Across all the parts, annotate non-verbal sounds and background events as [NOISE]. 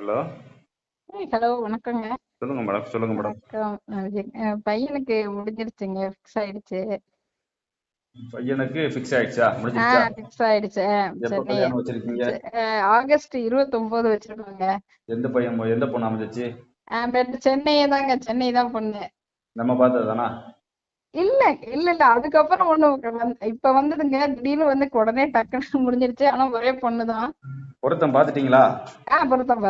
Hello. Hello வணக்கங்க. சொல்லுங்க madam சொல்லுங்க மேடம். பையனுக்கு முடிஞ்சிருச்சுங்க ஃபிக்ஸ் ஆயிடுச்சு. பையனுக்கு ஃபிக்ஸ் ஆயிடுச்சா? முடிஞ்சிருச்சா? ஃபிக்ஸ் ஆயிடுச்சு. எப்போ கல்யாணம் வச்சிருக்கீங்க? ஆகஸ்ட் இருபத்தொன்பது வச்சிருக்கோங்க. எந்த பையன் எந்த பொண்ணு அமைஞ்சிச்சு? சென்னையே தாங்க சென்னை தான் பொண்ணு. நம்ம பார்த்தது தானா? இல்ல இல்ல இல்ல. அதுக்கப்புறம் ஒண்ணு இப்ப வந்ததுங்க. திடீர்னு வந்து உடனே டக்குன்னு [LAUGHS] முடிஞ்சிருச்சு. ஆனா ஒரே பொண்ணு தான். பொருத்தம் பார்த்துட்டீங்களா? ஆ பொருத்தம்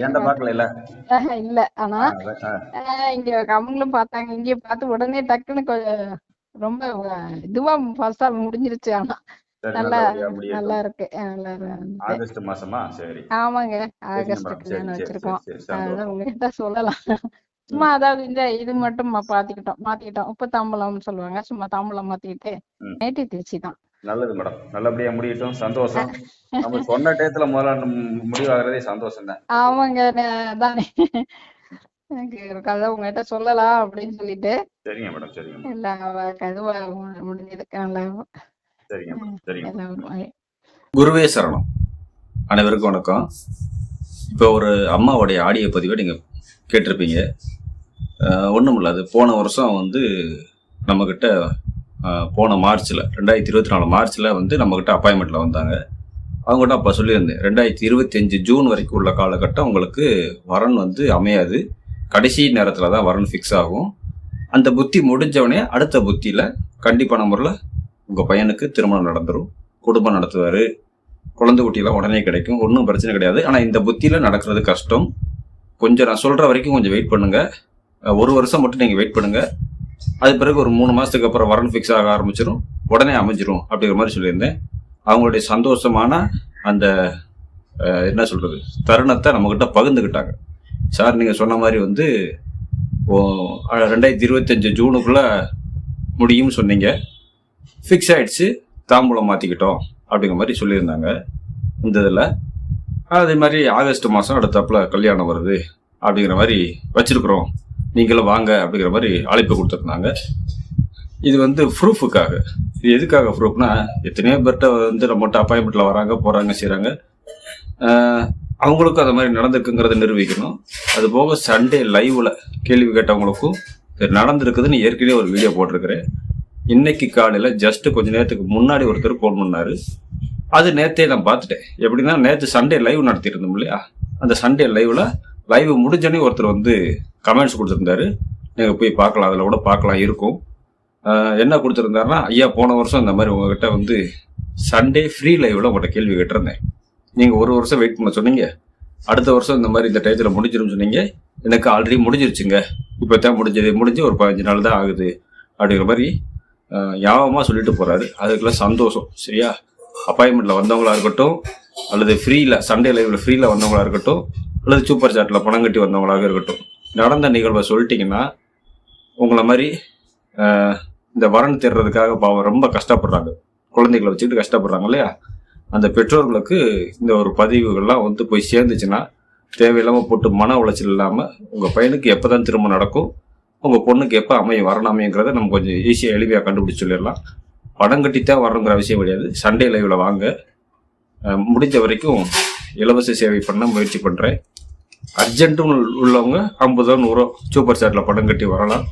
ஏன்டா பார்க்கல இல்ல. ஆஹ் இல்ல ஆனா ஆஹ் இங்க அவங்களும் பார்த்தாங்க. இங்க பார்த்து உடனே டக்குன்னு ரொம்ப இதுவா ஃபாஸ்டா முடிஞ்சிருச்சு. ஆனா நல்லா. நல்லா இருக்கு. நல்லா. ஆகஸ்ட் மாசமா? சரி. ஆமாங்க. ஆகஸ்ட் கல்யாணம் சரி வச்சிருக்கோம். அதான் உங்ககிட்ட சொல்லலாம். சும்மா அதாவது இந்த இது மட்டும் பாத்துக்கிட்டோம். மாத்திக்கிட்டோம். உப்பு தாம்பூலம்னு சொல்லுவாங்க. சும்மா தாம்பூலம் மாத்திக்கிட்டு. நேட்டி திருச்சி தான். நல்லது மேடம். நல்லபடியா முடியட்டும். சந்தோஷம். [LAUGHS] நம்ம சொன்ன டயத்துல முதல்ல முடிவாகிறதே சந்தோஷம் தான். ஆமாங்க. எனக்கு ஒரு கதை உங்ககிட்ட சொல்லலாம் அப்படின்னு சொல்லிட்டு. சரிங்க மேடம். சரிங்க எல்லா கதுவா முடிஞ்சது சரிங்க சரிங்க குருவே சரணம். அனைவருக்கும் வணக்கம். இப்போ ஒரு அம்மாவுடைய ஆடியோ பதிவை நீங்கள் கேட்டிருப்பீங்க. ஒன்றும் இல்லை. அது போன வருஷம் வந்து நம்மக்கிட்ட போன மார்ச்சில் ரெண்டாயிரத்தி இருபத்தி நாலு மார்ச்சில் வந்து நம்மக்கிட்ட அப்பாயின்மெண்ட்டில் வந்தாங்க. அவங்ககிட்ட அப்போ சொல்லியிருந்தேன் ரெண்டாயிரத்தி இருபத்தஞ்சு ஜூன் வரைக்கும் உள்ள காலகட்டம் உங்களுக்கு வரன் வந்து அமையாது. கடைசி நேரத்தில் தான் வரன் ஃபிக்ஸ் ஆகும். அந்த புத்தி முடிஞ்சவனே அடுத்த புத்தியில் கண்டிப்பான முறையில் உங்கள் பையனுக்கு திருமணம் நடந்துடும் குடும்பம் நடத்துவார். குழந்தை குட்டியெல்லாம் உடனே கிடைக்கும். ஒன்றும் பிரச்சனை கிடையாது. ஆனால் இந்த புத்தியில் நடக்கிறது கஷ்டம். கொஞ்சம் நான் சொல்கிற வரைக்கும் கொஞ்சம் வெயிட் பண்ணுங்க. ஒரு வருஷம் மட்டும் நீங்கள் வெயிட் பண்ணுங்க. அது பிறகு ஒரு மூணு மாதத்துக்கு அப்புறம் வரன் ஃபிக்ஸ் ஆக ஆரம்பிச்சிடும் உடனே அமைஞ்சிரும் அப்படிங்கிற மாதிரி சொல்லியிருந்தேன். அவங்களுடைய சந்தோஷமான அந்த என்ன சொல்கிறது தருணத்தை நம்மக்கிட்ட பகிர்ந்துக்கிட்டாங்க சார் நீங்கள் சொன்ன மாதிரி வந்து ஓ ரெண்டாயிரத்தி இருபத்தஞ்சு ஜூனுக்குள்ளே முடியும்னு சொன்னீங்க. ஃபிக்ஸ் ஆயிடுச்சு தாம்பூலம் மாற்றிக்கிட்டோம் அப்படிங்கிற மாதிரி சொல்லியிருந்தாங்க. இந்த இதில் அதே மாதிரி ஆகஸ்ட் மாதம் அடுத்தாப்புல கல்யாணம் வருது அப்படிங்கிற மாதிரி வச்சிருக்கிறோம். நீங்களும் வாங்க அப்படிங்கிற மாதிரி அழைப்பு கொடுத்துருந்தாங்க. இது வந்து ப்ரூஃபுக்காக. இது எதுக்காக ப்ரூஃப்னா எத்தனையோ பேர்கிட்ட வந்து நம்மகிட்ட அப்பாயின்மெண்ட்டில் வராங்க போகிறாங்க செய்கிறாங்க அவங்களுக்கும் அந்த மாதிரி நடந்திருக்குங்கிறத நிரூபிக்கணும். அது போக சண்டே லைவில் கேள்வி கேட்டவங்களுக்கும் இது நடந்திருக்குதுன்னு ஏற்கனவே ஒரு வீடியோ போட்டிருக்கிறேன். இன்னைக்கு காலையில் ஜஸ்ட் கொஞ்ச நேரத்துக்கு முன்னாடி ஒருத்தர் ஃபோன் பண்ணாரு. அது நேத்தே நான் பார்த்துட்டேன். எப்படின்னா நேற்று சண்டே லைவ் நடத்தியிருந்தோம் இல்லையா? அந்த சண்டே லைவ்ல லைவ் முடிஞ்சோடனே ஒருத்தர் வந்து கமெண்ட்ஸ் கொடுத்துருந்தாரு. நீங்கள் போய் பார்க்கலாம் அதில் கூட பார்க்கலாம் இருக்கும். என்ன கொடுத்துருந்தாருன்னா ஐயா போன வருஷம் இந்த மாதிரி உங்ககிட்ட வந்து சண்டே ஃப்ரீ லைவ்ல உங்கள்கிட்ட கேள்வி கேட்டிருந்தேன். நீங்கள் ஒரு வருஷம் வெயிட் பண்ண சொன்னீங்க. அடுத்த வருஷம் இந்த மாதிரி இந்த டயத்தில் முடிஞ்சிரும்னு சொன்னீங்க. எனக்கு ஆல்ரெடி முடிஞ்சிருச்சுங்க. இப்போ தான் முடிஞ்சது. முடிஞ்சு ஒரு பதினஞ்சு நாள் தான் ஆகுது. அப்படிங்கிற மாதிரி யாபமாக சொல்லிட்டு போறாரு. அதுக்கெல்லாம் சந்தோஷம் சரியா? அப்பாயின்மெண்ட்டில் வந்தவங்களா இருக்கட்டும் அல்லது ஃப்ரீயில் சண்டே லைவில் ஃப்ரீயில் வந்தவங்களா இருக்கட்டும் அல்லது சூப்பர் சாட்டில் பணம் கட்டி வந்தவங்களாக இருக்கட்டும் நடந்த நிகழ்வை சொல்லிட்டிங்கன்னா உங்களை மாதிரி இந்த வரன் தேடுறதுக்காக பாவம் ரொம்ப கஷ்டப்படுறாங்க. குழந்தைகளை வச்சுக்கிட்டு கஷ்டப்படுறாங்க இல்லையா? அந்த பெற்றோர்களுக்கு இந்த ஒரு பதிவுகள்லாம் வந்து போய் சேர்ந்துச்சுன்னா தேவையில்லாமல் போட்டு மன உளைச்சல் இல்லாமல் உங்கள் பையனுக்கு எப்போ தான் திரும்ப நடக்கும் உங்கள் பொண்ணுக்கு எப்போ அமையும் வரணுமேங்கிறத நம்ம கொஞ்சம் ஈஸியாக எளிமையாக கண்டுபிடிச்சு சொல்லிடலாம். படம் கட்டித்தான் வரணுங்கிற அவசியம் கிடையாது. சண்டே லைவில் வாங்க. முடிஞ்ச வரைக்கும் இலவச சேவை பண்ண முயற்சி பண்ணுறேன் அர்ஜென்ட்டும் உள்ளவங்க ஐம்பதோ நூறோ சூப்பர் சாட்டில் படம் கட்டி வரலாம்.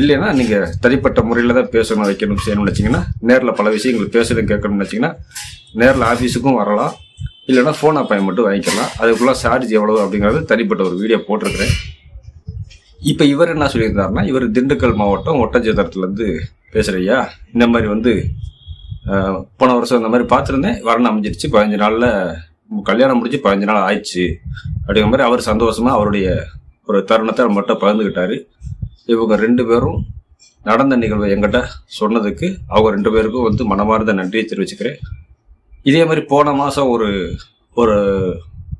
இல்லைன்னா நீங்கள் தனிப்பட்ட முறையில் தான் பேசணும் வைக்கணும் செய்யணும்னு வச்சிங்கன்னா நேரில் பல விஷயங்கள் பேசணும் கேட்கணும்னு வச்சிங்கன்னா நேரில் ஆஃபீஸுக்கும் வரலாம். இல்லைன்னா ஃபோன் அப்பாயின்மெண்ட்டும் வாங்கிக்கலாம். அதுக்குள்ள சார்ஜ் எவ்வளவு அப்படிங்கிறது தனிப்பட்ட ஒரு வீடியோ போட்டிருக்கிறேன். இப்போ இவர் என்ன சொல்லியிருந்தாருன்னா இவர் திண்டுக்கல் மாவட்டம் ஒட்டஞ்சத்திரத்துலேருந்து பேசுகிறையா இந்த மாதிரி வந்து போன வருஷம் இந்த மாதிரி பார்த்துருந்தேன். வரணும் அமைஞ்சிருச்சு. பதினஞ்சு நாளில் கல்யாணம் முடிஞ்சு பதினஞ்சு நாள் ஆயிடுச்சு. அப்படிங்கிற மாதிரி அவர் சந்தோஷமாக அவருடைய ஒரு தருணத்தை நம்மகிட்ட பகிர்ந்துக்கிட்டாரு இவங்க ரெண்டு பேரும் நடந்த நிகழ்வை எங்கிட்ட சொன்னதுக்கு அவங்க ரெண்டு பேருக்கும் வந்து மனமார்ந்த நன்றியை தெரிவிச்சுக்கிறேன். இதே மாதிரி போன மாதம் ஒரு ஒரு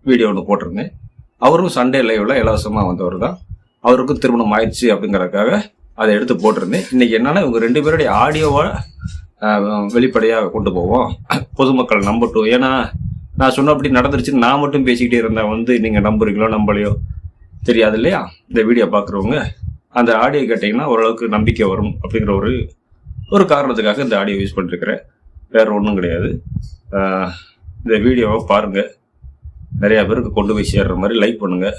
வீடியோ ஒன்று போட்டிருந்தேன். அவரும் சண்டே லைவ்ல இலவசமாக வந்தவர் தான் அவருக்கும் திருமணம் ஆயிடுச்சு அப்படிங்கிறதுக்காக அதை எடுத்து போட்டிருந்தேன். இன்னைக்கு என்னன்னா இவங்க ரெண்டு பேருடைய ஆடியோவை வெளிப்படையாக கொண்டு போவோம். பொதுமக்கள் நம்பட்டும். ஏன்னா நான் சொன்னபடி நடந்துருச்சுன்னு நான் மட்டும் பேசிக்கிட்டே இருந்தேன் வந்து நீங்கள் நம்புறீங்களோ நம்பலையோ தெரியாது இல்லையா? இந்த வீடியோ பார்க்குறவங்க அந்த ஆடியோ கேட்டிங்கன்னா ஓரளவுக்கு நம்பிக்கை வரும் அப்படிங்கிற ஒரு ஒரு காரணத்துக்காக இந்த ஆடியோ யூஸ் பண்ணிருக்கிறேன். வேற ஒன்றும் கிடையாது. இந்த வீடியோவை பாருங்கள் நிறையா பேருக்கு கொண்டு போய் சேர்ற மாதிரி லைக் பண்ணுங்கள்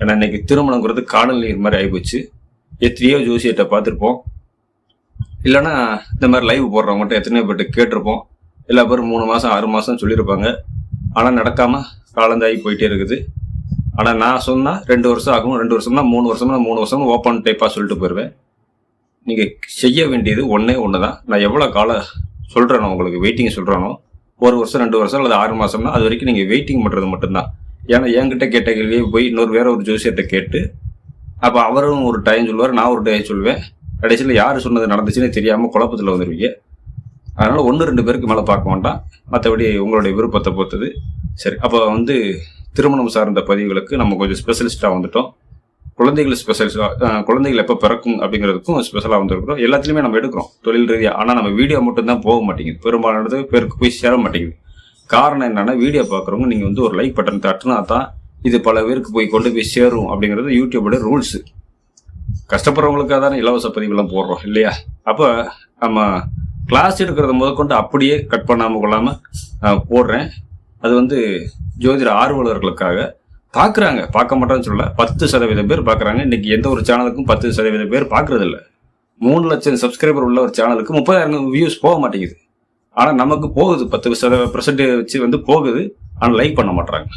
ஏன்னா இன்னைக்கு திருமணங்கிறது காணல் நீர் மாதிரி ஆகிப்போச்சு எத்தனையோ ஜோசியத்தை பார்த்துருப்போம். இல்லைன்னா இந்த மாதிரி லைவ் போடுறவங்ககிட்ட எத்தனையோ பேர்ட்ட கேட்டிருப்போம். எல்லா பேரும் மூணு மாதம் ஆறு மாதம் சொல்லியிருப்பாங்க. ஆனால் நடக்காமல் காலந்தாகி போயிட்டே இருக்குது. ஆனால் நான் சொன்னால் ரெண்டு வருஷம் ஆகும் ரெண்டு வருஷம்னா மூணு வருஷம்னா மூணு வருஷம் ஓப்பன் டைப்பாக சொல்லிட்டு போயிடுவேன் நீங்கள் செய்ய வேண்டியது ஒன்றே ஒன்று தான் நான் எவ்வளோ காலம் சொல்கிறேனோ உங்களுக்கு வெயிட்டிங் சொல்கிறேனோ ஒரு வருஷம் ரெண்டு வருஷம் அல்லது ஆறு மாதம்னா அது வரைக்கும் நீங்கள் வெயிட்டிங் பண்ணுறது மட்டும்தான். ஏன்னா என்கிட்ட கேட்ட கேள்வியை போய் இன்னொரு வேற ஒரு ஜோசியத்தை கேட்டு அப்போ அவரும் ஒரு டைம் சொல்லுவார் நான் ஒரு டைம் சொல்லுவேன். கடைசியில் யார் சொன்னது நடந்துச்சுன்னு தெரியாமல் குழப்பத்தில் வந்துடுவீங்க அதனால் ஒன்று ரெண்டு பேருக்கு மேலே பார்க்க வேண்டாம். மற்றபடி உங்களுடைய விருப்பத்தை பொறுத்தது. சரி அப்போ வந்து திருமணம் சார்ந்த பதிவுகளுக்கு நம்ம கொஞ்சம் ஸ்பெஷலிஸ்ட்டாக வந்துட்டோம். குழந்தைகள் ஸ்பெஷலிஸ்டாக குழந்தைகள் எப்போ பிறக்கும் அப்படிங்கிறதுக்கும் ஸ்பெஷலாக வந்திருக்கிறோம். எல்லாத்துலேயுமே நம்ம எடுக்கிறோம். தொழில் ரீதியாக ஆனால் நம்ம வீடியோ மட்டும்தான் போக மாட்டேங்குது. பெரும்பாலானது பேருக்கு போய் சேர மாட்டேங்குது. காரணம் என்னென்னா வீடியோ பார்க்குறவங்க நீங்கள் வந்து ஒரு லைக் பட்டன் தட்டுனா தான் இது பல பேருக்கு போய் கொண்டு போய் சேரும் அப்படிங்கிறது யூடியூபோட ரூல்ஸு. கஷ்டப்படுறவங்களுக்காக தானே இலவச பதிவுலாம் போடுறோம் இல்லையா? அப்போ நம்ம கிளாஸ் எடுக்கிறத முதற்கொண்டு அப்படியே கட் பண்ணாமல் கொள்ளாமல் போடுறேன். அது வந்து ஜோதிட ஆர்வலர்களுக்காக பார்க்குறாங்க பார்க்க மாட்டேன்னு சொல்ல பத்து சதவீதம் பேர் பார்க்குறாங்க இன்றைக்கி எந்த ஒரு சேனலுக்கும் பத்து சதவீதம் பேர் பார்க்கறது இல்லை. மூணு லட்சம் சப்ஸ்கிரைபர் உள்ள ஒரு சேனலுக்கு முப்பதாயிரம் வியூஸ் போக மாட்டேங்குது. ஆனால் நமக்கு போகுது. பத்து சத வச்சு வந்து போகுது. ஆனால் லைக் பண்ண மாட்டுறாங்க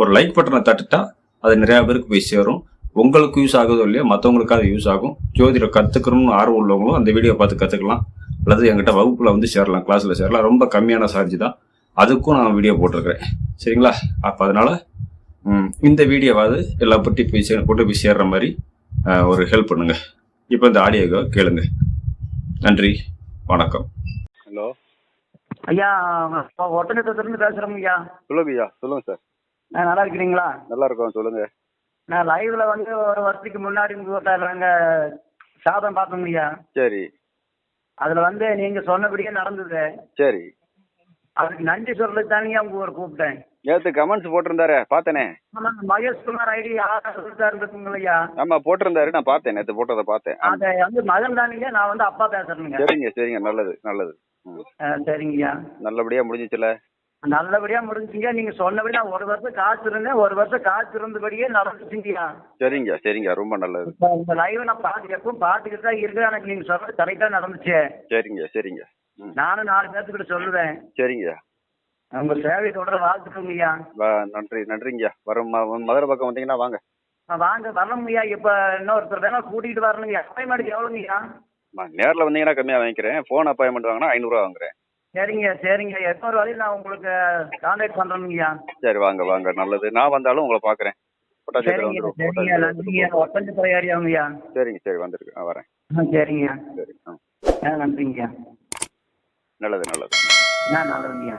ஒரு லைக் பட்டனை தட்டுட்டா அது நிறைய பேருக்கு போய் சேரும். உங்களுக்கு யூஸ் ஆகுதோ இல்லையோ மற்றவங்களுக்கு அது யூஸ் ஆகும். ஜோதிடம் கற்றுக்கணும்னு ஆர்வம் உள்ளவங்களும் அந்த வீடியோ பார்த்து கற்றுக்கலாம் அல்லது என்கிட்ட வகுப்பில் வந்து சேரலாம் கிளாஸில் சேரலாம். ரொம்ப கம்மியான சார்ஜ் தான். அதுக்கும் நான் வீடியோ போட்டிருக்கிறேன். சரிங்களா? அப்போ அதனால ம், இந்த வீடியோவாவது எல்லா பற்றி போய் சே கொண்டு போய் சேர்ற மாதிரி ஒரு ஹெல்ப் பண்ணுங்க. இப்போ இந்த ஆடியோவை கேளுங்க. நன்றி. வணக்கம். ஹலோ ஐயா ஒட்டநத்தத்துலேருந்து பேசுகிறோங்க ஐயா. சொல்லுங்க ஐயா. சொல்லுங்க சார். நல்லா இருக்கிறீங்களா? நல்லா இருக்கோம் சொல்லுங்க. நான் லைவ்ல வந்து ஒரு வருஷத்துக்கு முன்னாடி நாங்கள் சாதம் பார்த்தோங்க ஐயா சரி. அதில் வந்து நீங்கள் சொன்னபடியே நடந்தது. சரி. அதுக்கு நன்றி சொல்றதுக்கு தானே உங்க ஒரு கூப்பிட்டேன். நேற்று கமெண்ட்ஸ் போட்டிருந்தாரு பார்த்தேனே. மகேஷ் குமார் ஐடி இருந்துக்குங்க ஐயா ஆமா போட்டிருந்தாரு நான் பார்த்தேன் நேற்று போட்டதை பார்த்தேன். அதை வந்து மகன் தானுங்க நான் வந்து அப்பா பேசுறேனுங்க. சரிங்க சரிங்க நல்லது நல்லது. ம். ஆ, சரிங்க ஐயா நல்லபடியா முடிஞ்சிச்சுல. நல்லபடியா முடிஞ்சுங்க. நீங்க சொன்னபடி நான் ஒரு வருஷம் காத்திருந்தேன் ஒரு வருஷம் காத்திருந்தபடியே நடந்துச்சுங்கய்யா சரிங்க சரிங்க. ரொம்ப நல்லது. இந்த லைவ் நான் பார்த்து எப்பவும் பார்த்துக்கிட்டு தான் இருக்கேன். எனக்கு நீங்க சொல்றது கரெக்டாக நடந்துச்சு. சரிங்க சரிங்க. நானும் நாலு பேர்த்துக்கிட்ட சொல்லுவேன். சரிங்க. உங்க சேவை தொடர வாழ்த்துக்கோங்கய்யா வா- நன்றி நன்றிங்க. வரும் மதுரை பக்கம் வந்தீங்கன்னா வாங்க. வாங்க. வரணுங்கய்யா இப்போ இன்னொருத்தர் வேணா கூட்டிகிட்டு வரணுங்கய்யா அப்பாயின்மெண்ட் எவ்வளோங்கய்யா நேர்ல வந்தீங்கன்னா கம்மியா வாங்கிக்கிறேன். ஃபோன் அப்பாயின்மெண்ட் வாங்கினா ஐநூறுரூவா வாங்குறேன். சரிங்க சரிங்க. எப்போ வரையும் நான் உங்களுக்கு கான்டாக்ட் பண்ணுறேங்கய்யா சரி வாங்க வாங்க. நல்லது. நான் வந்தாலும் உங்களை பார்க்குறேன். பொட்டாசியத்தில் சரிங்க சரிங்க. நன்றிங்க ஒட்டஞ்சு பழையாரியாங்கய்யா சரிங்க சரி. வந்திருக்கு ஆ வரேன். ஆ சரிங்கய்யா சரி ஆ. நன்றிங்கய்யா நல்லது நல்லது. ஆ நல்லதுங்கய்யா